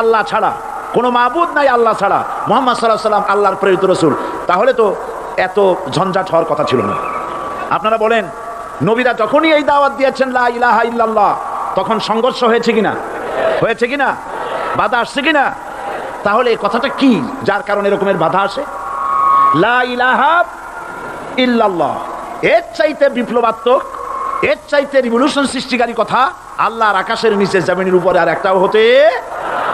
আল্লাহ ছাড়া, কোনো মাবুদ নাই আল্লাহ ছাড়া, মোহাম্মদ সাল্লাহ সাল্লাম আল্লাহর প্রেরিত রসুল। তাহলে তো এত ঝঞ্ঝাট হওয়ার কথা ছিল না। আপনারা বলেন, নবীরা যখনই এই দাওয়াত দিয়েছেন, লা ইলাহা ইল্লাল্লাহ, তখন সংঘর্ষ হয়েছে কিনা? হয়েছে কিনা? বাধা আসছে কিনা? তাহলে এই কথাটা কি? যার কারণে এরকমের বাধা আসে? লা ইলাহা ইল্লাল্লাহ, এর চাইতে বিপ্লবাত্মক, এর চাইতে রিভলিউশন সৃষ্টিকারী কথা আল্লাহর আকাশের নিচে জমিনের উপরে আর একটাও হতে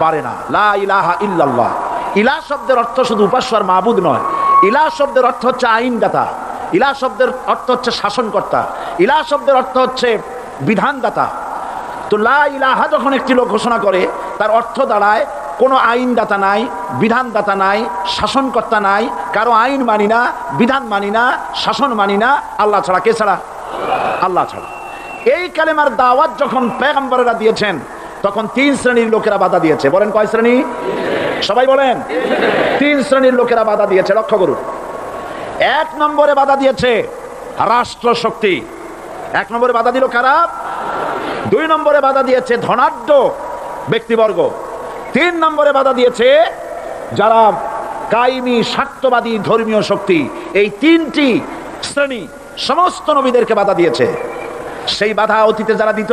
পারে না। লা ইলাহা ইল্লাল্লাহ। ইলা শব্দের অর্থ শুধু উপাস্য আর মাহবুদ নয়। ইলা শব্দের অর্থ হচ্ছে আইনদাতা। ইলা শব্দের অর্থ হচ্ছে শাসনকর্তা। ইলা শব্দের অর্থ হচ্ছে বিধানদাতা। তো লা ইলাহা যখন একটি লোক ঘোষণা করে, তার অর্থ দাঁড়ায়, কোনো আইনদাতা নাই, বিধানদাতা নাই, শাসনকর্তা নাই, কারও আইন মানি না, বিধান মানি না, শাসন মানি না, আল্লাহ ছাড়া কে ছাড়া? আল্লাহ ছাড়া। এই কালেমার দাওয়াত যখন পেগম্বরেরা দিয়েছেন তখন তিন শ্রেণির লোকেরা বাধা দিয়েছে। বলেন কয় শ্রেণি? সবাই বলেন। তিন শ্রেণির লোকেরা বাধা দিয়েছে, লক্ষ্য করুন। এক নম্বরে বাধা দিয়েছে রাষ্ট্র শক্তি এক নম্বরে বাধা দিল কারা? দুই নম্বরে বাধা দিয়েছে ধনাঢ্য ব্যক্তিবর্গ। তিন নম্বরে বাধা দিয়েছে যারা কাইমি স্বার্থবাদী, ধর্মীয় শক্তি। এই তিনটি শ্রেণি সমস্ত নবীদেরকে বাধা দিয়েছে। সেই বাধা অতীতে যারা দিত,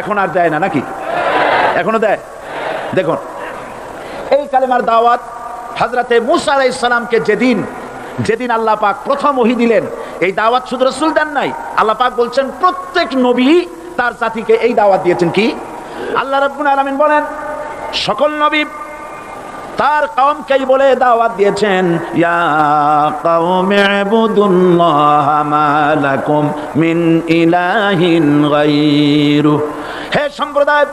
এখন আর দেয় না, নাকি? এখনও দেয়। দেখুন, এই কালেমার দাওয়াত হাজরাতে মুসা আলাইহিস সালামকে যেদিন যেদিন আল্লাহ পাক প্রথম ওহি দিলেন, এই দাওয়াত শুধু রসুল দেন নাই, আল্লাহ পাক বলছেন প্রত্যেক নবী তার জাতিকে এই দাওয়াত দিয়েছেন কি? আল্লাহ রাব্বুল আলামিন বলেন, সকল নবী তার কওমকেই বলে দাওয়াত দিয়েছেন মিন ইলাহিন হে সম্প্রদায়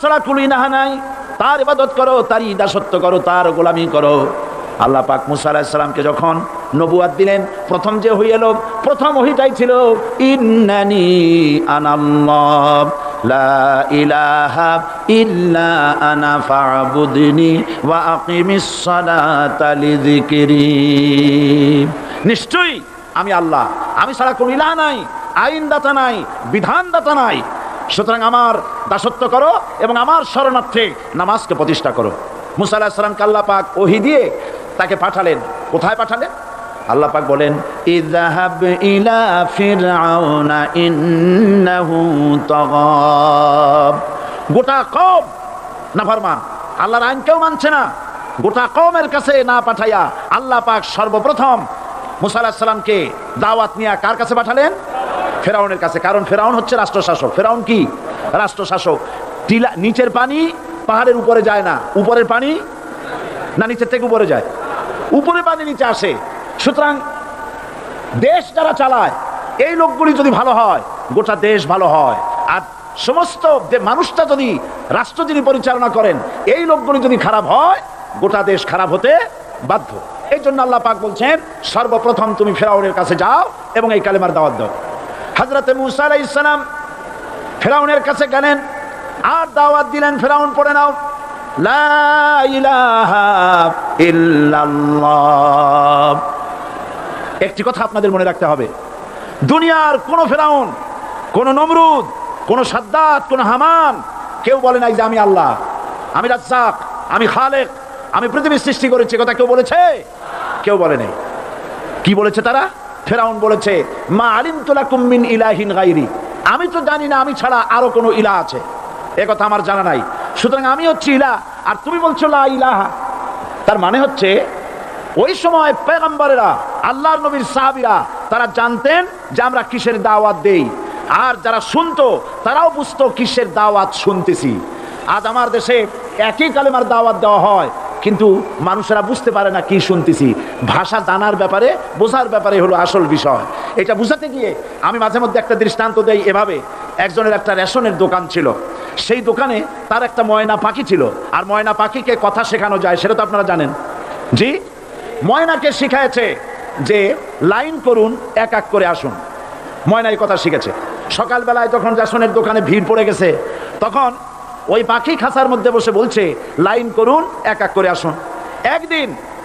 ছাড়া কুলি নাহা নাই। তার ইবাদত করো তার দাসত্ব করো, তার গোলামি করো। আল্লাহ পাক মুসা যখন নবুয়াদ দিলেন, প্রথম যে হই এলো, প্রথম ওহিটাই ছিল, ইন্নানি আনাল্লাহ, লা ইলাহা ইল্লা আনা ফাবুদনি ওয়া আকিমিস সালাতা লিযিকরি। নিশ্চয়ই আমি আল্লাহ। আমি ছাড়া কোনো ইলাহ নাই, আইনদাতা নাই, বিধানদাতা নাই। সুতরাং আমার দাসত্ব করো এবং আমার শরণার্থে নামাজকে প্রতিষ্ঠা করো। মুসা আলাহিস সালামকে আল্লাহ পাক ওহি দিয়ে তাকে পাঠালেন। কোথায় পাঠালেন? আল্লাহ পাক বলেন ইযহাব ইলা ফিরআউনা ইন্নাহু তাগাব। গোটা কম নাফরমান আল্লাহর আইন কেউ মানছে না। গোটা কমের কাছে না পাঠাইয়া আল্লাহ পাক সর্বপ্রথম মুসা আলাহিস সালামকে দাওয়াত নিয়ে কার কাছে পাঠালেন? ফেরাউনের কাছে, কারণ ফেরাউন হচ্ছে রাষ্ট্রশাসক। ফেরাউন কি? রাষ্ট্রশাসক। টিলা, নিচের পানি পাহাড়ের উপরে যায় না। উপরের পানি না নিচের থেকে উপরে যায়? উপরে পানি নিচে আসে। সুতরাং দেশ যারা চালায়, এই লোকগুলি যদি ভালো হয়, গোটা দেশ ভালো হয়। আর সমস্ত মানুষটা যদি রাষ্ট্র যিনি পরিচালনা করেন, এই লোকগুলি যদি খারাপ হয়, গোটা দেশ খারাপ হতে বাধ্য। এই জন্য আল্লাহ পাক বলছেন, সর্বপ্রথম তুমি ফেরাউনের কাছে যাও এবং এই কালেমার দাওয়াত দাও। হাজরতে মুসা আলাইহিস সালাম ফেরাউনের কাছে গেলেন, আর দাওয়াত দিলেন ফেরাউন, পড়ে নাও। একটি কথা আপনাদের মনে রাখতে হবে, দুনিয়ার কোন ফেরাউন, কোন নমরুদ, কোন সাদ্দাত, কোন হামান, কেউ বলে নাই যে আমি আল্লাহ, আমি রাজ্জাক, আমি খালেক, আমি পৃথিবীর সৃষ্টি করেছি কথা কেউ বলেছে? কেউ বলে নাই। কি বলেছে তারা? ফেরাউন বলেছে, মা আলিম তোলা কুম্মিন ইলাহিন গাইরি। আমি তো জানি না, আমি ছাড়া আরও কোনো ইলা আছে। এ কথা আমার জানা নাই। সুতরাং আমি হচ্ছি ইলা, আর তুমি বলছো লা ইলাহা। তার মানে হচ্ছে, ওই সময় পেগম্বরেরা আল্লাহর নবীর সাহাবিরা, তারা জানতেন যে আমরা কিসের দাওয়াত দেই। আর যারা শুনতো, তারাও বুঝতো কিসের দাওয়াত শুনতেছি। আজ আমার দেশে একই কালেমার দাওয়াত দেওয়া হয়, কিন্তু মানুষেরা বুঝতে পারে না কি শুনতেছি। ভাষা জানার ব্যাপারে, বোঝার ব্যাপারে হলো আসল বিষয়। এটা বুঝাতে গিয়ে আমি মাঝে মধ্যে একটা দৃষ্টান্ত দেই এভাবে। একজনের একটা রেশনের দোকান ছিল। সেই দোকানে তার একটা ময়না পাখি ছিল। আর ময়না পাখিকে কথা শেখানো যায়, সেটা তো আপনারা জানেন। জি? ময়নাকে শিখাইছে যে লাইন করুন, এক এক করে আসুন। ময়না এই কথা শিখেছে। সকালবেলায় যখন রেশনের দোকানে ভিড় পড়ে গেছে, তখন ওই পাখি খাঁচার মধ্যে বসে বলছে, লাইন করুন, এক এক করে আসুন। একদিন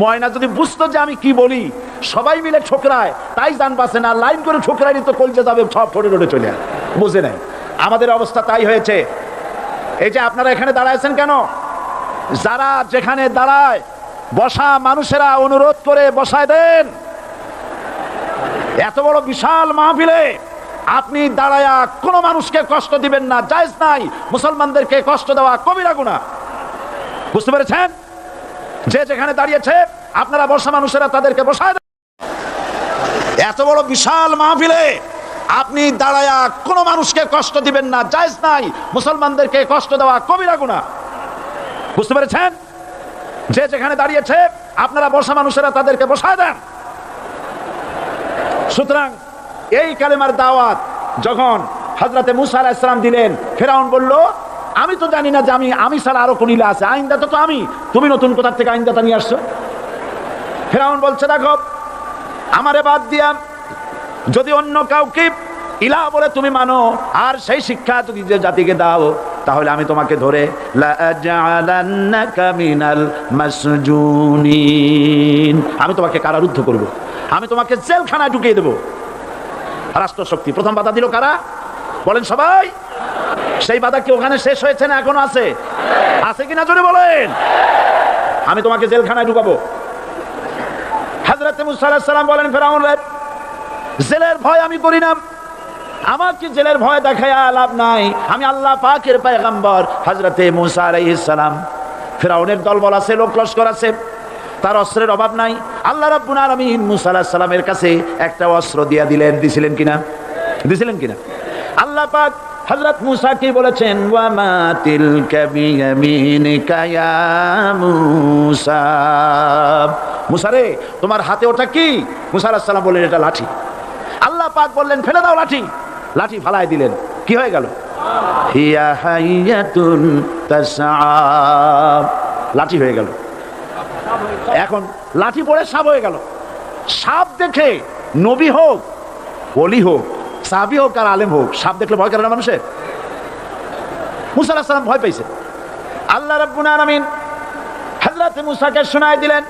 ময়না যদি বুঝতো যে আমি কি বলি, সবাই মিলে ঠোকরায়, তাই জান পাচ্ছে না, লাইন করে ঠোকরাই তো কলজে যাবে সব ঠোঁটে ঠোঁটে চলে। বুঝে নেয় আমাদের অবস্থা তাই হয়েছে। এই যে আপনারা এখানে দাঁড়াইছেন কেন? যারা যেখানে দাঁড়ায়, বসা মানুষেরা অনুরোধ করে বসায় দেন। এত বড় বিশাল মাহফিলে আপনি দাঁড়ায়া কোনো মানুষকে কষ্ট দিবেন না, জায়েজ নাই। মুসলমানদেরকে কষ্ট দেওয়া কবিরা গুণা বুঝতে পেরেছেন? যে যেখানে দাঁড়িয়েছে, আপনারা বসা মানুষেরা তাদেরকে বসায় এত বড় বিশাল মাহফিলে আপনি দাঁড়ায়া কোনো মানুষকে কষ্ট দিবেন না, জায়েজ নাই। মুসলমানদেরকে কষ্ট দেওয়া কবিরা গুণা বুঝতে পেরেছেন? যে যেখানে দাঁড়িয়েছে, আপনারা বসা মানুষেরা তাদেরকে বসায় দেন। সুতরাং এই কালেমার দাওয়াত যখন হজরতে মুসা আলাহ ইসলাম দিলেন, ফেরাউন বলল আমি তো জানি না যে আমি আমি ছাড়া আরও কোন ইলা আছে। আইনদাতা তো আমি। তুমি নতুন কোথার থেকে আইনদাতা নিয়ে আসছো? ফেরাউন বলছে, দেখো, আমারে বাদ দিয়া যদি অন্য কাউকে ইলা বলে তুমি মানো, আর সেই শিক্ষা যদি যে জাতিকে দাও, তাহলে আমি তোমাকে ধরে আমি তোমাকে কারারুদ্ধ করব। আমি তোমাকে জেলখানায় ঢুকিয়ে দেব। রাষ্ট্রশক্তি প্রথম বাধা দিল কারা? বলেন সবাই। সেই বাধা কি ওখানে শেষ হয়েছে না এখনও আছে? আছে কিনা জোরে বলেন। আমি তোমাকে জেলখানায় ঢুকাবো। হাজরত মুসা আলাইহিস বলেন, ফেরাউন জেলের ভয় আমি করি না। আমার কি জেলের ভয় দেখায় লাভ নাই? আমি আল্লাহ পাকের পায়গাম্বর হজরতে মুসা আলাইহিস সালাম। ফেরাউনের দলবল আছে, লোক লস্কর আছে, তার অস্ত্রের অভাব নাই। আল্লাহ রাব্বুল আলামিন মুসা সালামের কাছে একটা অস্ত্র দিয়া দিলেন। দিছিলেন কিনা? দিছিলেন কিনা? আল্লাহ পাক হযরত মুসা কি বলেছেন? ওয়া মা তিলকা বিয়ামিনিকা ইয়া মুসা। মুসা রে, তোমার হাতে ওটা কি? মুসা আলাইহিস সালাম বললেন, এটা লাঠি। আল্লাহ পাক বললেন, ফেলে দাও লাঠি। লাঠি ফালাই দিলেন। কি হয়ে গেল? লাঠি হয়ে গেল। এখন লাঠি পড়ে সাপ হয়ে গেল। সাপ দেখে নবী হোক অলি হোক সাবি হোক আর আলেম হোক, সাপ দেখলে ভয় করে না মানুষের মুসা ভয় পাইছে। আল্লাহ রাব্বুল আলামিন মুসাকে শোনায় দিলেন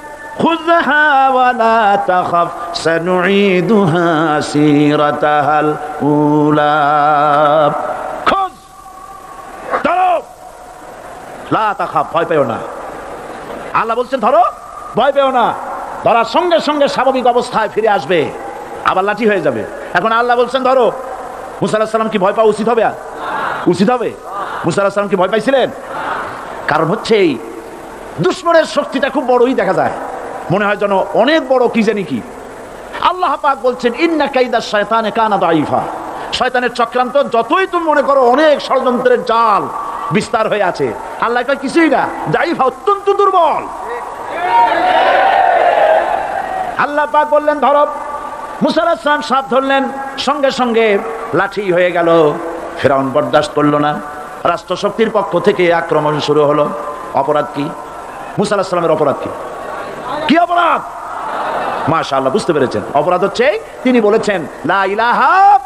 লা তাখাফ ভয় না। আল্লাহ বলছেন, ধরো। ভয় পেও না। ধরার সঙ্গে সঙ্গে স্বাভাবিক অবস্থায় ফিরে আসবে, আবার লাঠি হয়ে যাবে। এখন আল্লাহ বলছেন, ধরো, মুসা আলাহিস সালাম কি ভয় পাওয়া উচিত হবে আর? উচিত হবে? মুসা আলাহিস সালাম কি ভয় পাইছিলেন? কারণ হচ্ছে এই দুশ্মনের শক্তিটা খুব বড়ই দেখা যায়। মনে হয় যেন অনেক বড়, কি জানি কি? আল্লাহ পাক বলছেন, ইন্না কাইদা শয়তানে কানা দাইফা শয়তানের চক্রান্ত, যতই তুমি মনে করো অনেক ষড়যন্ত্রের জাল বিস্তার হয়ে আছে, আল্লাহ কয় কিছুই না দাইফা অত্যন্ত দুর্বল। আল্লাহ পাক বললেন, ধরো মুসালাম সাপ ধরলেন, সঙ্গে সঙ্গে লাঠি হয়ে গেল। ফেরাউন বরদাস্ত করল না। রাষ্ট্রশক্তির পক্ষ থেকে আক্রমণ শুরু হলো। অপরাধ কি? মুসা আলাহিসাল্লামের অপরাধ কি? কি অপরাধ? মাশা আল্লাহ বুঝতে পেরেছেন। অপরাধ হচ্ছে তিনি বলেছেন, লা ইলাহা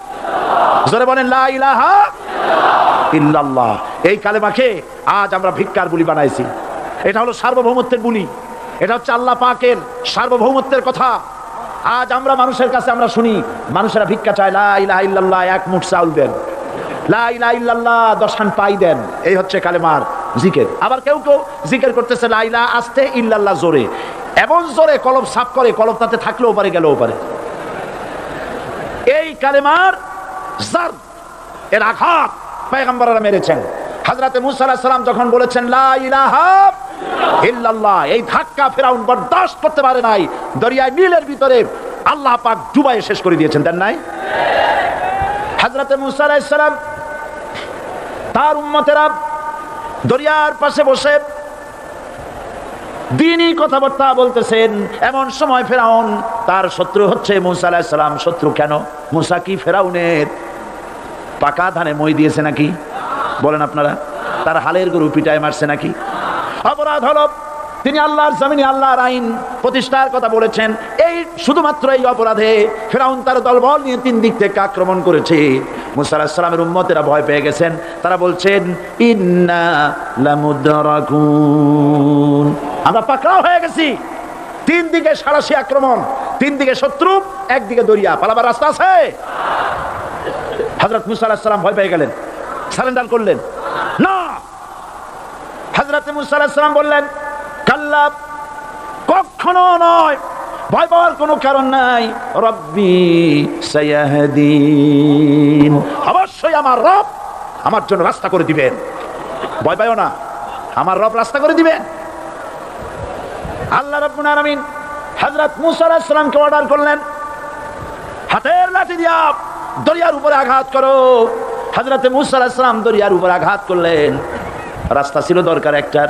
জোরে বলেন, লা ইলাহা ইল্লাল্লাহ। এই কালেমাকে আজ আমরা ভিক্ষার বুলি বানাইছি। এটা হলো সার্বভৌমত্বের বুলি। এটা হচ্ছে আল্লাহ পাকের সার্বভৌমত্বের কথা। আজ আমরা মানুষের কাছে আমরা শুনি, মানুষেরা ভিক্ষা চায়, লা ইলাহা এক মুঠ চাউল দেন। লা ইলাহা দশান পাই দেন। এই হচ্ছে কালেমার জিকের। আবার কেউ কেউ জিকের করতেছে, লা ইলাহা আস্তে ইল্লাল্লাহ জোরে। এমন জোরে কলব সাফ করে কলব তাতে থাকলেও পারে, গেলেও পারে। এই কালেমার এর আঘাত পয়গম্বররা মেরেছেন। হাজরাতে মুসা আলাইহিস সালাম যখন বলেছেন, লা ইলাহা ইল্লাল্লাহ, এই ধাক্কা ফেরাউন বরদাস্ত করতে পারে নাই। দরিয়ায় নীলের ভিতরে আল্লাহ পাক ডুবাই শেষ করে দিয়েছেন, দেন নাই? হাজরাতে মুসা তার উম্মতেরা দরিয়ার পাশে বসে দিনই কথাবার্তা বলতেছেন। এমন সময় ফেরাউন, তার শত্রু হচ্ছে মুসা আলাহিস সালাম। শত্রু কেন? মুসা কি ফেরাউনের পাকা ধানে মই দিয়েছে নাকি? বলেন আপনারা, তার হালের গরু পিটায় মারছে নাকি? অপরাধ হলো। তিনি আল্লাহর জমিনে আল্লাহর আইন প্রতিষ্ঠার কথা বলেছেন। এই শুধুমাত্র এই অপরাধে ফেরাউন তার দলবল নিয়ে তিন দিক থেকে আক্রমণ করেছে। মুসা আলাহিস উম্মতেরা ভয় পেয়ে গেছেন। তারা বলছেন আমরা পাকড়াও হয়ে গেছি। তিন দিকে সারাশি আক্রমণ, তিন দিকে শত্রু একদিকে দরিয়া। পালাবার রাস্তা আছে? হজরত মুসা আলাহিস ভয় পেয়ে গেলেন, সারেন্ডার করলেন। না! মুসা বললেন, কাল্লা, কখনো নয়, ভয় পাওয়ার কোনো কারণ নাই। রব্বি সায়াহদিন। অবশ্যই আমার রব আমার জন্য রাস্তা করে দিবেন। ভয় পাইও না, আমার রব রাস্তা করে দিবেন। আল্লাহ রব্বুল আলামিন হযরত মুসা আলাইহিস অর্ডার করলেন, হাতের লাঠি দিয়া দরিয়ার উপরে আঘাত করো। হযরতে মুসা আলাইহিস দরিয়ার উপরে আঘাত করলেন। রাস্তা ছিল দরকার একটার।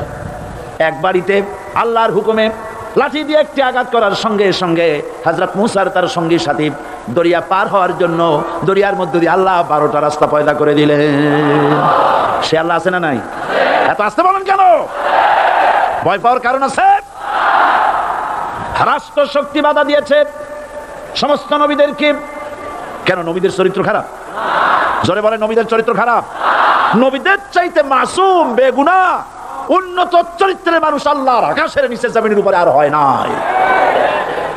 এক বাড়িতে আল্লাহর হুকুমে লাঠি দিয়ে একটি আঘাত করার সঙ্গে সঙ্গে হজরত মুসার তার সঙ্গী সাথী দরিয়া পার হওয়ার জন্য দরিয়ার মধ্যে দিয়ে আল্লাহ বারোটা রাস্তা পয়দা করে দিলেন। সে আল্লাহ আছে না নাই? এত আসতে বলেন কেন? ভয় পাওয়ার কারণ আছে? রাষ্ট্র শক্তি বাধা দিয়েছে। সমস্ত নবীদেরকে। কেন নবীদের চরিত্র খারাপ? জোরে বলে নবীদের চরিত্র খারাপ? নবীদের চাইতে মাসুম, বেগুনা, উন্নত চরিত্রের মানুষ আল্লাহর আকাশের নিচে জমিনের উপরে আর হয় নাই।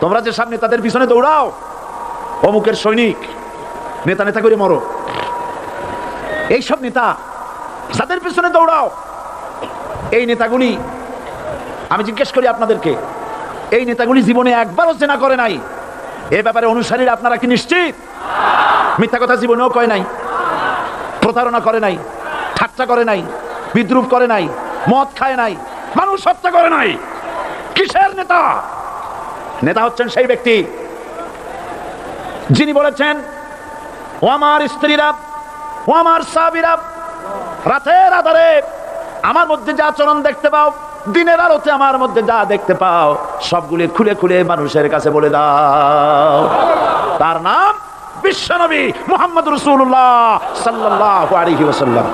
তোমরা যে সামনে তাদের পিছনে দৌড়াও, অমুকের সৈনিক, নেতা নেতা করে মরো। এইসব নেতা যাদের পিছনে দৌড়াও, এই নেতাগুলি, আমি জিজ্ঞেস করি আপনাদেরকে, এই নেতাগুলি জীবনে একবারও চেনা করে নাই। এ ব্যাপারে অনুসারীরা আপনারা কি নিশ্চিত? মিথ্যা কথা জীবনেও কয় নাই, প্রতারণা করে নাই। ঠাট্টা করে নাই, বিদ্রুপ করে নাই, মদ খায় নাই, মানুষ হত্যা করে নাই। কিসের নেতা? নেতা হচ্ছেন সেই ব্যক্তি যিনি বলেছেন, ও আমার স্ত্রীরা, ও আমার সাবিরা রাতের আধারে আমার মধ্যে যা আচরণ দেখতে পাও, দিনের আলোতে আমার মধ্যে যা দেখতে পাও, সবগুলি খুলে খুলে মানুষের কাছে বলে দাও। তার নাম বিশ্বনবী মোহাম্মদ রসুল্লাহ সাল্লাহ আলহি ওসাল্লাম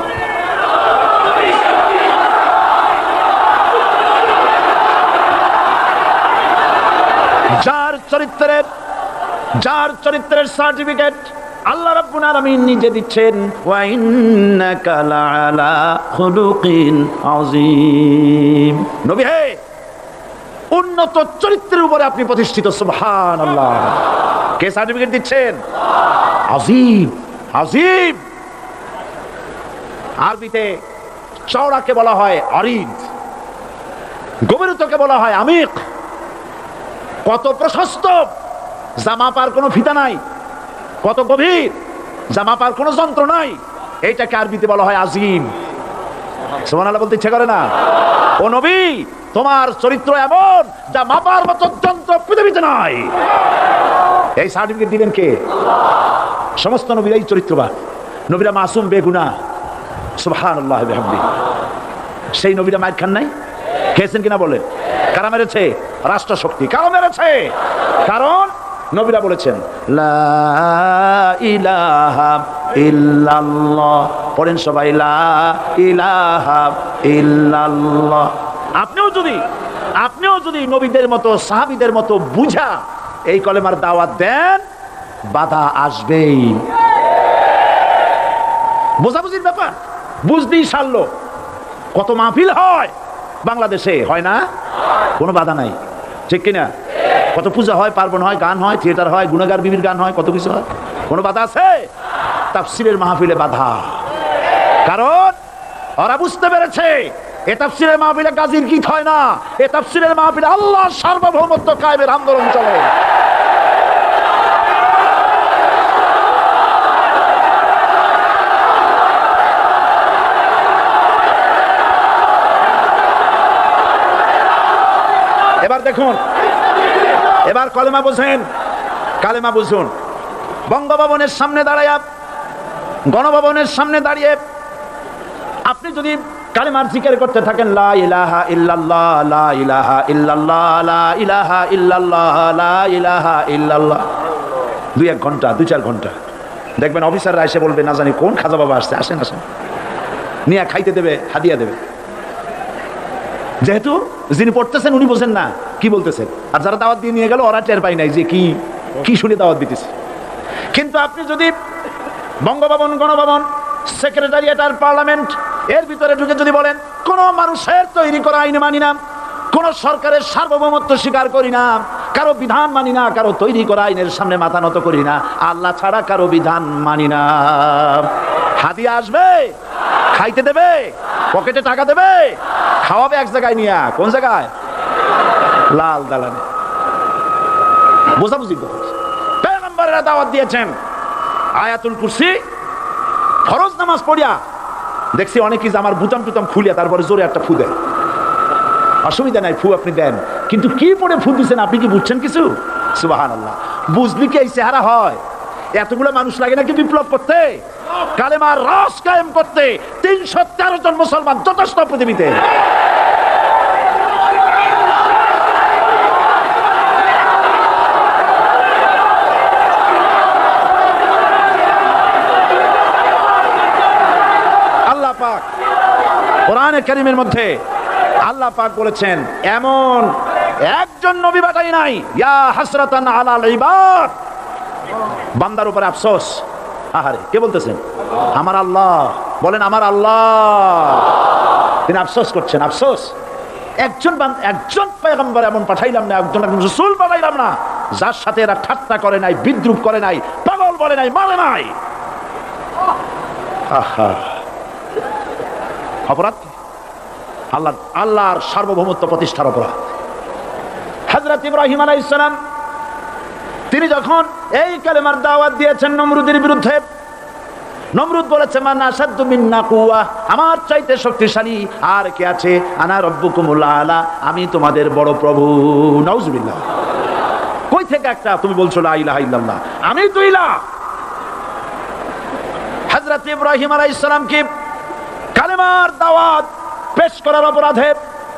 যার চরিত্রের, যার চরিত্রের সার্টিফিকেট আল্লাহ নিজে দিচ্ছেন। ওয়া ইন্নাকা লাআলা খুলুকিন আযীম। নবী হে, উন্নত চরিত্রের উপরে আপনি প্রতিষ্ঠিত, সুবহানাল্লাহ। কে সার্টিফিকেট দিচ্ছেন? আযীম আযীম। আরবিতে চওড়াকে বলা হয় আরিদ, গভীরতাকে বলা হয় আমিক। কত প্রশস্ত। জামা পার কোনো ফিতা নাই। কত গভীর। জামা পার কোনো যন্ত্র নাই। এইটাকে আরবিতে বলা হয় আজিম। সোমান আল্লাহ বলতে ইচ্ছে করে না। ও নবী, তোমার চরিত্র এমন যা মাপার মতো যন্ত্র পৃথিবীতে নাই। এই সার্টিফিকেট দিবেন কে? সমস্ত নবীরাই চরিত্রবান। নবীরা মাসুম, বেগুনা। আল্লাহ সেই নবীরা মায়ের খান নাই? খেয়েছেন কিনা বলে? কারা মেরেছে? রাষ্ট্র শক্তি কারা মেরেছে? কারণ নবীরা বলেছেন পড়েন সবাই আপনিও যদি আপনিও যদি নবীদের মতো, সাহাবিদের মতো বুঝা এই কলেমার দাওয়াত দেন, বাধা আসবেই। বোঝাবুঝির ব্যাপার, বুঝতেই সারলো। কত মাহফিল হয় বাংলাদেশে, হয় না? কোনো বাধা নাই। ঠিক কিনা? কত পূজা হয়, পার্বণ হয়, গান হয়, থিয়েটার হয়, গুণাগার, বিবির গান হয়, কত কিছু হয়। কোনো বাধা আছে? তাফসিরের মাহফিলে বাধা। কারণ ওরা বুঝতে পেরেছে, এ তাফসিরের মাহফিলে গাজীর গীত হয় না, এ তাফসিরের মাহফিলে আল্লাহ সার্বভৌমত্ব কায়েমের আন্দোলন চলে। এবার দেখুন। এবার কলেমা বুঝেন। কালেমা বুঝুন। বঙ্গভবনের সামনে দাঁড়ায় গণভবনের সামনে দাঁড়িয়ে আপনি যদি কালেমার জিকির করতে থাকেন, লা ইলাহা লা ইলাহা লা ইলাহা লা ইলাহা দুই এক ঘণ্টা, দুই চার ঘণ্টা। দেখবেন অফিসাররা এসে বলবে, না জানি কোন খাজা বাবা আসছে, আসেন আসেন। নিয়ে খাইতে দেবে, হাদিয়া দেবে। যেহেতু যিনি পড়তেছেন উনি বোঝেন না, কি বলতেছেন? আর যারা দাওয়াত দিয়ে নিয়ে গেল, ওরা টের পাই নাই যে কি কি শুনে দাওয়াত দিতেছে। কিন্তু আপনি যদি বঙ্গভবন, গণভবন সেক্রেটারিয়েট আর পার্লামেন্ট এর ভিতরে ঢুকে যদি বলেন, কোন মানুষের তৈরি করা আইন মানি না, কোন সরকারের সার্বভৌমত্ব স্বীকার করি না, কারও বিধান মানি না, কারও তৈরি করা আইনের সামনে মাথা নত করি না, আল্লাহ ছাড়া কারও বিধান মানি না। হাদিয়া আসবে? খাইতে দেবে? পকেটে টাকা দেবে? খাওয়াবে এক জায়গায় নিয়ে কোন জায়গায়? লাল দালানে। বোঝাবুঝি পেগম্বরেরা দাওয়াত দিয়েছেন। আয়াতুল কুরসি। ফরজ নামাজ পড়িয়া। দেখছি অনেকেই যে আমার বুতাম টুতাম খুলিয়া তারপরে জোরে একটা ফু দেয়। অসুবিধা নাই, ফু আপনি দেন। কিন্তু কি পড়ে ফু দিচ্ছেন আপনি কি বুঝছেন কিছু? সুবাহান আল্লাহ বুঝলি কি এই চেহারা হয়? এতগুলো মানুষ লাগে নাকি বিপ্লব করতে? কালেমার রস কায়েম করতে তিনশো তেরো জন মুসলমান যথেষ্ট পৃথিবীতে। আল্লাহ পাক কোরআনে কারিমের মধ্যে আল্লাহ পাক বলেছেন, এমন একজন নবী বাটাই নাই। ইয়া হাসরাতান আলাল ইবাদ। বান্দার উপরে আফসোস। আহারে, কে বলতেছেন? আমার আল্লাহ। বলেন, আমার আল্লাহ। তিনি আফসোস করছেন, আফসোস। একজন একজন পেগম্বর এমন পাঠাইলাম না, একজন রসুল পাঠাইলাম না, যার সাথে এরা ঠাট্টা করে নাই, বিদ্রুপ করে নাই, পাগল বলে নাই মানে নাই। অপরাধ? আল্লাহ, আল্লাহর সার্বভৌমত্ব প্রতিষ্ঠার অপরাধ। হজরত ইব্রাহিম আলাই ইসলাম তিনি যখন এই কালেমার দাওয়াত দিয়েছেন নমরুদের বিরুদ্ধে, নমরুদ বলেছে আমার চাইতে শক্তিশালী আর কে আছে? আনা আলা আমি তোমাদের বড় প্রভু। নাউজুবিল্লাহ। কই থেকে একটা? তুমি বলছো, লা আমি তো হযরত ইব্রাহিম আলাইহিস সালামকে কালেমার দাওয়াত পেশ করার অপরাধে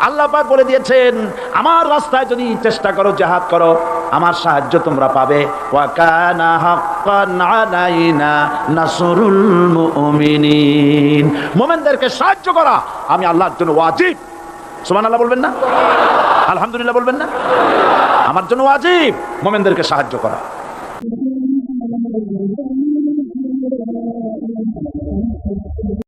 আল্লাহ পাক বলে দিয়েছেন, আমার রাস্তায় যদি চেষ্টা করো, জাহাদ করো, আমার সাহায্য তোমরা পাবে। মুমিনদেরকে সাহায্য করা, আমি আল্লাহর জন্য ওয়াজিব। সুমান আল্লাহ বলবেন না? আলহামদুলিল্লাহ বলবেন না? আমার জন্য ওয়াজিব। মোমেনদেরকে সাহায্য করা।